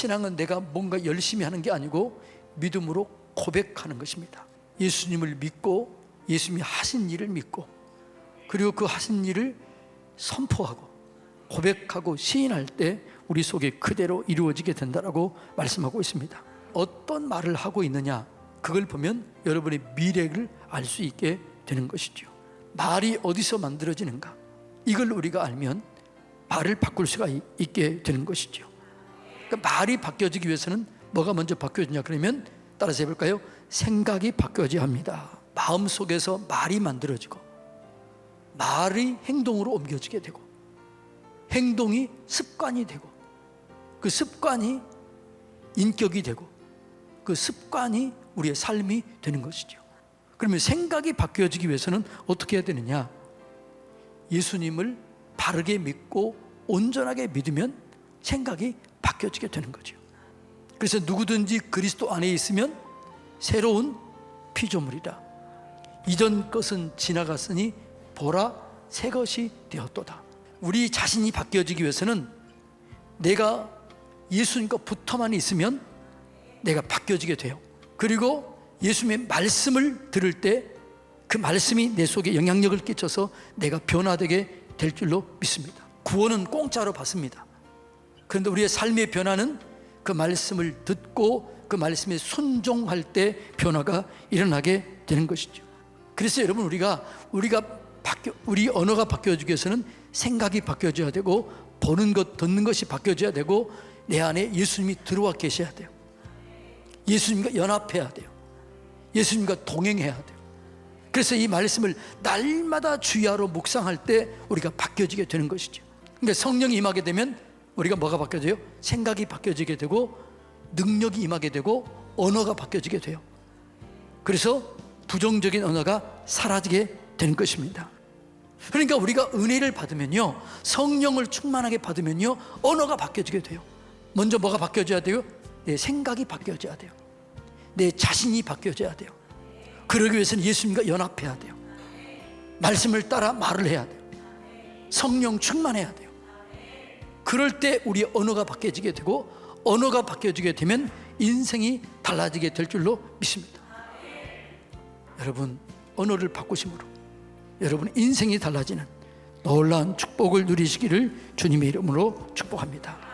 신앙은 내가 뭔가 열심히 하는 게 아니고 믿음으로 고백하는 것입니다. 예수님을 믿고 예수님이 하신 일을 믿고 그리고 그 하신 일을 선포하고 고백하고 시인할 때 우리 속에 그대로 이루어지게 된다라고 말씀하고 있습니다. 어떤 말을 하고 있느냐 그걸 보면 여러분의 미래를 알 수 있게 되는 것이죠. 말이 어디서 만들어지는가 이걸 우리가 알면 말을 바꿀 수가 이- 있게 되는 것이죠. 그러니까 말이 바뀌어지기 위해서는 뭐가 먼저 바뀌어지냐 그러면 따라서 해볼까요? 생각이 바뀌어져야 합니다. 마음 속에서 말이 만들어지고 말이 행동으로 옮겨지게 되고 행동이 습관이 되고 그 습관이 인격이 되고 그 습관이 우리의 삶이 되는 것이죠. 그러면 생각이 바뀌어지기 위해서는 어떻게 해야 되느냐? 예수님을 바르게 믿고 온전하게 믿으면 생각이 바뀌어지게 되는 거죠. 그래서 누구든지 그리스도 안에 있으면 새로운 피조물이다. 이전 것은 지나갔으니 보라 새 것이 되었도다. 우리 자신이 바뀌어지기 위해서는 내가 예수님과 붙어만 있으면 내가 바뀌어지게 돼요. 그리고 예수님의 말씀을 들을 때 그 말씀이 내 속에 영향력을 끼쳐서 내가 변화되게 될 줄로 믿습니다. 구원은 공짜로 받습니다. 그런데 우리의 삶의 변화는 그 말씀을 듣고 그 말씀에 순종할 때 변화가 일어나게 되는 것이죠. 그래서 여러분 우리가 우리가 바뀌어 우리 언어가 바뀌어지기 위해서는 생각이 바뀌어져야 되고 보는 것 듣는 것이 바뀌어져야 되고 내 안에 예수님이 들어와 계셔야 돼요. 예수님과 연합해야 돼요. 예수님과 동행해야 돼요. 그래서 이 말씀을 날마다 주야로 묵상할 때 우리가 바뀌어지게 되는 것이죠. 그러니까 성령이 임하게 되면 우리가 뭐가 바뀌어져요? 생각이 바뀌어지게 되고 능력이 임하게 되고 언어가 바뀌어지게 돼요. 그래서 부정적인 언어가 사라지게 되는 것입니다. 그러니까 우리가 은혜를 받으면요, 성령을 충만하게 받으면요, 언어가 바뀌어지게 돼요. 먼저 뭐가 바뀌어져야 돼요? 내 생각이 바뀌어져야 돼요. 내 자신이 바뀌어져야 돼요. 그러기 위해서는 예수님과 연합해야 돼요. 말씀을 따라 말을 해야 돼요. 성령 충만해야 돼요. 그럴 때 우리 언어가 바뀌어지게 되고 언어가 바뀌어지게 되면 인생이 달라지게 될 줄로 믿습니다. 여러분 언어를 바꾸심으로 여러분 인생이 달라지는 놀라운 축복을 누리시기를 주님의 이름으로 축복합니다.